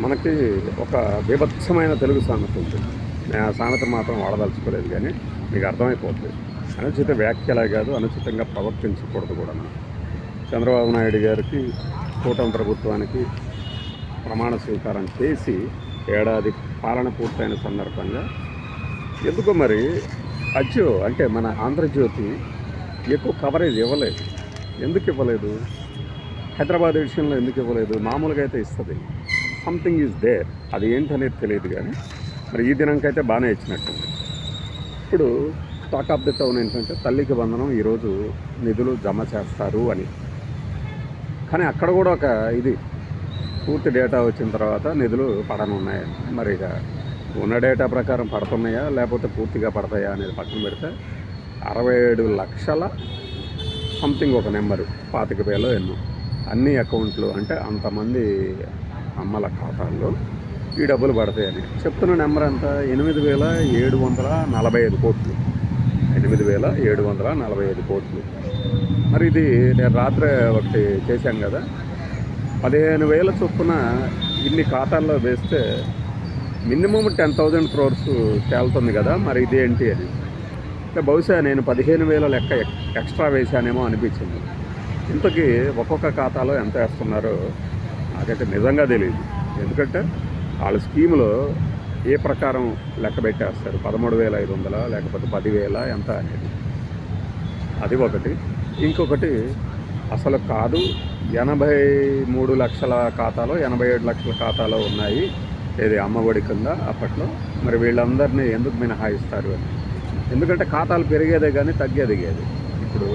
మనకి ఒక విభత్సమైన తెలుగు సామెత ఉంది. నేను ఆ సామెత మాత్రం వాడదలుచుకోలేదు కానీ మీకు అర్థమైపోతుంది. అనుచిత వ్యాఖ్యలే కాదు అనుచితంగా ప్రవర్తించకూడదు కూడా. చంద్రబాబు నాయుడు గారికి కూటమి ప్రభుత్వానికి ప్రమాణ స్వీకారం చేసి ఏడాది పాలన పూర్తయిన సందర్భంగా ఎందుకో మరి అచ్చు అంటే మన ఆంధ్రజ్యోతి ఎక్కువ కవరేజ్ ఇవ్వలేదు. ఎందుకు ఇవ్వలేదు? హైదరాబాద్ విషయంలో ఎందుకు ఇవ్వలేదు? మామూలుగా అయితే ఇస్తుంది. సంథింగ్ ఈజ్ దేర్ అది ఏంటనేది తెలియదు కానీ మరి ఈ దినంకైతే బాగానే ఇచ్చినట్టుంది. ఇప్పుడు టాక్ ఆఫ్ ది టౌన్ ఏంటంటే తల్లికి బంధనం ఈరోజు నిధులు జమ చేస్తారు అని. కానీ అక్కడ కూడా ఒక ఇది పూర్తి డేటా వచ్చిన తర్వాత నిధులు పడనున్నాయి. మరి ఇక ఉన్న డేటా ప్రకారం పడుతున్నాయా లేకపోతే పూర్తిగా పడతాయా అనేది పక్కన పెడితే అరవై ఏడు లక్షల సంథింగ్ ఒక నెంబరు పాతిక వేలో ఎన్నో. అన్ని అకౌంట్లు అంటే అంతమంది అమ్మల ఖాతాల్లో ఈ డబ్బులు పడతాయని. చెప్తున్న నెంబర్ ఎంత? ఎనిమిది వేల ఏడు వందల నలభై ఐదు కోట్లు. ఎనిమిది వేల ఏడు వందల నలభై ఐదు కోట్లు. మరి ఇది నేను రాత్రి ఒకటి చేశాను కదా. పదిహేను వేల చొప్పున ఇన్ని ఖాతాల్లో వేస్తే మినిమం టెన్ థౌజండ్ క్రోర్స్ తేలుతుంది కదా మరి ఇదేంటి అని. అంటే బహుశా నేను పదిహేను వేల లెక్క ఎక్- ఎక్స్ట్రా వేశానేమో అనిపించింది. ఇంతకీ ఒక్కొక్క ఖాతాలో ఎంత వేస్తున్నారో నాకైతే నిజంగా తెలియదు ఎందుకంటే వాళ్ళ స్కీములో ఏ ప్రకారం లెక్క పెట్టేస్తారు? పదమూడు వేల ఐదు వందల? లేకపోతే పదివేల? ఎంత అనేది. అది ఒకటి. ఇంకొకటి అసలు కాదు ఎనభై మూడు లక్షల ఖాతాలో ఎనభై ఏడు లక్షల ఖాతాలో ఉన్నాయి. ఏది అమ్మఒడి కింద అప్పట్లో? మరి వీళ్ళందరినీ ఎందుకు మినహాయిస్తారు అని. ఎందుకంటే ఖాతాలు పెరిగేదే కానీ తగ్గేది కాదు. ఇప్పుడు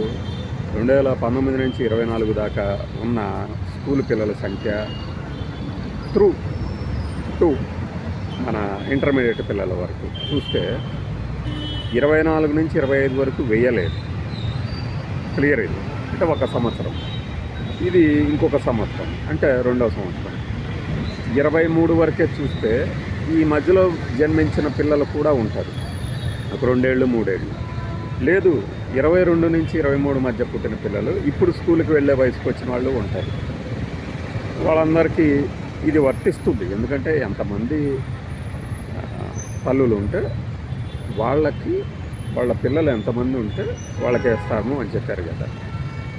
రెండు వేల పంతొమ్మిది నుంచి ఇరవై నాలుగు దాకా ఉన్న స్కూల్ పిల్లల సంఖ్య త్రూ టు మన ఇంటర్మీడియట్ పిల్లల వరకు. చూస్తే ఇరవై నాలుగు నుంచి ఇరవై ఐదు వరకు వెయ్యలేదు క్లియర్ ఇది. అంటే ఒక సంవత్సరం. ఇది ఇంకొక సంవత్సరం. అంటే రెండవ సంవత్సరం. ఇరవై మూడు వరకే చూస్తే ఈ మధ్యలో జన్మించిన పిల్లలు కూడా ఉంటారు. ఒక రెండేళ్ళు మూడేళ్ళు. లేదు ఇరవై రెండు నుంచి ఇరవై మూడు మధ్య పుట్టిన పిల్లలు ఇప్పుడు స్కూల్కి వెళ్ళే వయసుకు వచ్చిన వాళ్ళు ఉంటారు. వాళ్ళందరికీ ఇది వర్తిస్తుంది. ఎందుకంటే ఎంతమంది తల్లులు ఉంటే వాళ్ళకి వాళ్ళ పిల్లలు ఎంతమంది ఉంటే వాళ్ళకి వేస్తాము అని చెప్పారు కదా.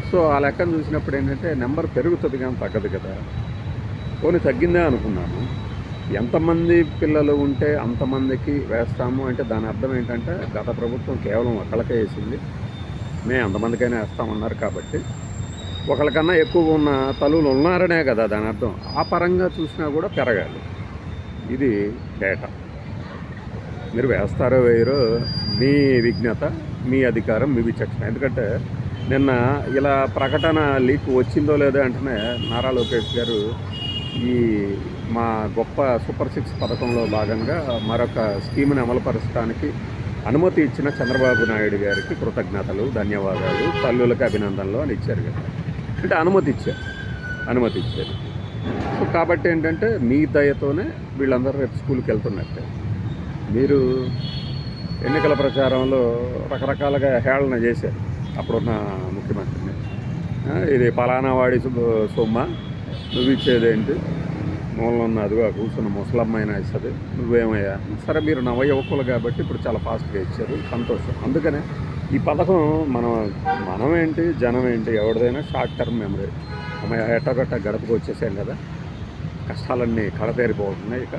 సో ఆ లెక్కను చూసినప్పుడు ఏంటంటే నెంబర్ పెరుగుతుంది కానీ తగ్గదు కదా. పోనీ తగ్గిందే అనుకున్నాను. ఎంతమంది పిల్లలు ఉంటే అంతమందికి వేస్తాము అంటే దాని అర్థం ఏంటంటే గత ప్రభుత్వం కేవలం ఒకళ్ళకే వేసింది. మేము అంతమందికైనా వేస్తామన్నారు కాబట్టి ఒకరికన్నా ఎక్కువ ఉన్న తల్లులు ఉన్నారనే కదా దాని అర్థం. ఆ పరంగా చూసినా కూడా పెరగాలి. ఇది డేటా. మీరు వేస్తారో వేయరో మీ విజ్ఞత మీ అధికారం మీ విచక్షణ. ఎందుకంటే నిన్న ఇలా ప్రకటన లీక్ వచ్చిందో లేదో అంటేనే నారా లోకేష్ గారు ఈ మా గొప్ప సూపర్ సిక్స్ పథకంలో భాగంగా మరొక స్కీమ్ని అమలుపరచడానికి అనుమతి ఇచ్చిన చంద్రబాబు నాయుడు గారికి కృతజ్ఞతలు ధన్యవాదాలు. తల్లులకు అభినందనలు అని ఇచ్చారు కదా. అంటే అనుమతి ఇచ్చారు. అనుమతి ఇచ్చారు. సో కాబట్టి ఏంటంటే మీ దయతోనే వీళ్ళందరూ రేపు స్కూల్కి వెళ్తున్నట్టే. మీరు ఎన్నికల ప్రచారంలో రకరకాలుగా హేళన చేశారు అప్పుడున్న ముఖ్యమంత్రిని. ఇది పలానా వాడి సొమ్మ. నువ్వు ఇచ్చేదేంటి మూలలో అదిగా కూర్చున్న ముసలమ్మైనా ఇస్తుంది. నువ్వేమయ్యా? సరే మీరు నవ యువకులు కాబట్టి ఇప్పుడు చాలా ఫాస్ట్గా ఇచ్చారు. సంతోషం. అందుకనే ఈ పథకం మనం మనం ఏంటి జనం ఏంటి ఎవరిదైనా షార్ట్ టర్మ్ మెమరీ అమ్మాయి ఎట్టగట్ట గడపకు వచ్చేసాం కదా. కష్టాలన్నీ కడతేరిపోతున్నాయి ఇక.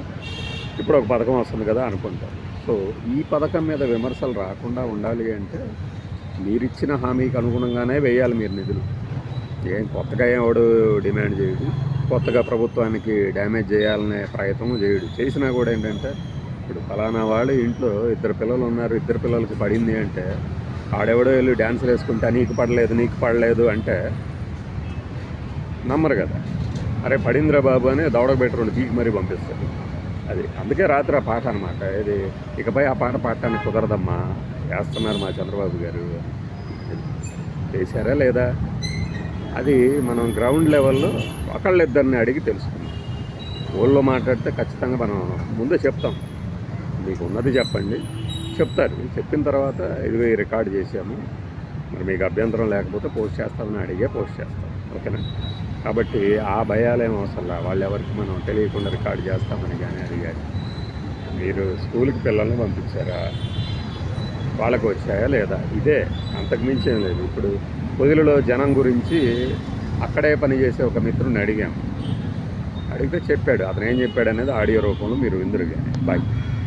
ఇప్పుడు ఒక పథకం వస్తుంది కదా అనుకుంటారు సో ఈ పథకం మీద విమర్శలు రాకుండా ఉండాలి అంటే మీరిచ్చిన హామీకి అనుగుణంగానే వేయాలి మీరు నిధులు. ఏం కొత్తగా ఏం ఎవడు డిమాండ్ చేయడు. కొత్తగా ప్రభుత్వానికి డ్యామేజ్ చేయాలనే ప్రయత్నం చేయడు. చేసినా కూడా ఏంటంటే ఇప్పుడు ఫలానా వాళ్ళు ఇంట్లో ఇద్దరు పిల్లలు ఉన్నారు ఇద్దరు పిల్లలకి పడింది అంటే ఆడెవడో వెళ్ళి డ్యాన్సులు వేసుకుంటా నీకు పడలేదు నీకు పడలేదు అంటే నమ్మరు కదా. అరే పడిందిరా బాబు అని దవడకు రెండు పీకి మరీ పంపిస్తారు. అది అందుకే రాత్రి ఆ పాట అనమాట ఇది ఇకపై ఆ పాట పాడటానికి కుదరదమ్మా. వేస్తున్నారు మా చంద్రబాబు గారు. చేశారా లేదా? అది మనం గ్రౌండ్ లెవెల్లో ఒకళ్ళిద్దరిని అడిగి తెలుసుకుందాం. ఊళ్ళో మాట్లాడితే ఖచ్చితంగా మనం ముందే చెప్తాం. మీకు ఉన్నది చెప్పండి. చెప్తారు. చెప్పిన తర్వాత ఇది రికార్డ్ చేసాము మరి మీకు అభ్యంతరం లేకపోతే పోస్ట్ చేస్తామని అడిగే పోస్ట్ చేస్తాం. ఓకేనా? కాబట్టి ఆ భయాలేం అవసరం వాళ్ళు ఎవరికి మనం తెలియకుండా రికార్డ్ చేస్తామని కానీ అడిగారు. మీరు స్కూల్కి పిల్లల్ని పంపించారా? వాళ్ళకు వచ్చాయా లేదా? ఇదే. అంతకుమించి ఏం లేదు. ఇప్పుడు పొదిలిలో జనం గురించి అక్కడే పనిచేసే ఒక మిత్రుడిని అడిగాం అడిగితే చెప్పాడు. అతను ఏం చెప్పాడు అనేది ఆడియో రూపంలో మీరు విందురు కానీ బాయ్.